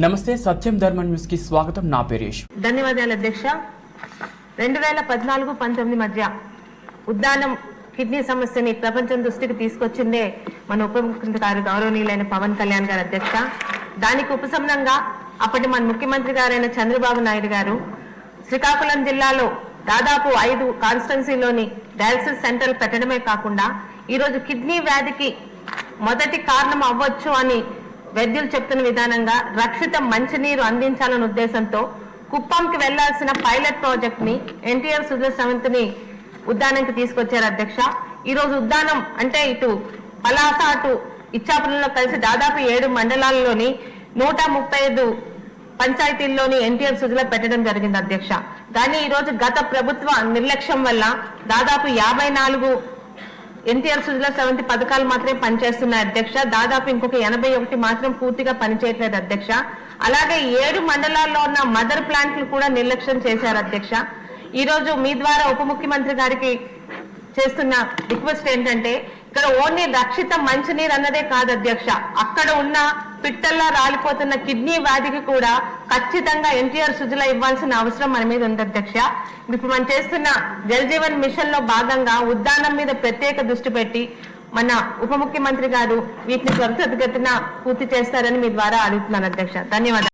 నమస్తే సత్యం ధర్మ న్యూస్కి స్వాగతం. నా పేరు ధన్యవాదాలు అధ్యక్ష. రెండు వేల పద్నాలుగు పంతొమ్మిది మధ్య ఉద్దానం కిడ్నీ సమస్యని ప్రపంచం దృష్టికి తీసుకొచ్చిందే మన ఉప ముఖ్యమంత్రి గారు గౌరవనీయులైన పవన్ కళ్యాణ్ గారు అధ్యక్ష. దానికి ఉపశమనంగా అప్పటి మన ముఖ్యమంత్రి గారైన చంద్రబాబు నాయుడు గారు శ్రీకాకుళం జిల్లాలో దాదాపు ఐదు కాన్స్టిట్యున్సీలోని డయాలసిస్ సెంటర్లు పెట్టడమే కాకుండా ఈరోజు కిడ్నీ వ్యాధికి మొదటి కారణం అవ్వచ్చు అని వైద్యులు చెప్తున్న విధానంగా రక్షిత మంచినీరు అందించాలనే ఉద్దేశంతో కుప్పంకి వెళ్ళాల్సిన పైలట్ ప్రాజెక్ట్ని ఎన్టీఆర్ సుజల సమితిని ఉద్దానంకి తీసుకొచ్చారు అధ్యక్ష. ఈ రోజు ఉద్దానం అంటే ఇటు పలాస అటు ఇచ్చాపురంలో కలిసి దాదాపు ఏడు మండలాల్లోని నూట ముప్పై ఐదు పంచాయతీల్లోని ఎన్టీఆర్ సుజల పెట్టడం జరిగింది అధ్యక్ష. కానీ ఈ రోజు గత ప్రభుత్వ నిర్లక్ష్యం వల్ల దాదాపు యాభై నాలుగు ఎన్టీఆర్ సుజల సెవెంటీ పథకాలు మాత్రమే పనిచేస్తున్నాయి అధ్యక్ష. దాదాపు ఇంకొక ఎనభై ఒకటి మాత్రం పూర్తిగా పనిచేయట్లేదు అధ్యక్ష. అలాగే ఏడు మండలాల్లో ఉన్న మదర్ ప్లాంట్లు కూడా నిర్లక్ష్యం చేశారు అధ్యక్ష. ఈ రోజు మీ ద్వారా ఉప ముఖ్యమంత్రి గారికి చేస్తున్న రిక్వెస్ట్ ఏంటంటే ఇక్కడ ఓన్లీ రక్షిత మంచినీరు అన్నదే కాదు అధ్యక్ష. అక్కడ ఉన్న పిట్టల్లా రాలిపోతున్న కిడ్నీ వ్యాధికి కూడా ఖచ్చితంగా ఎన్టీఆర్ సుజల ఇవ్వాల్సిన అవసరం మన మీద ఉంది అధ్యక్ష. ఇప్పుడు మనం చేస్తున్న జల్ జీవన్ మిషన్లో భాగంగా ఉద్దానం మీద ప్రత్యేక దృష్టి పెట్టి మన ఉప ముఖ్యమంత్రి గారు వీటిని త్వరితగతిన పూర్తి చేస్తారని మీ ద్వారా అడుగుతున్నాను అధ్యక్ష. ధన్యవాదాలు.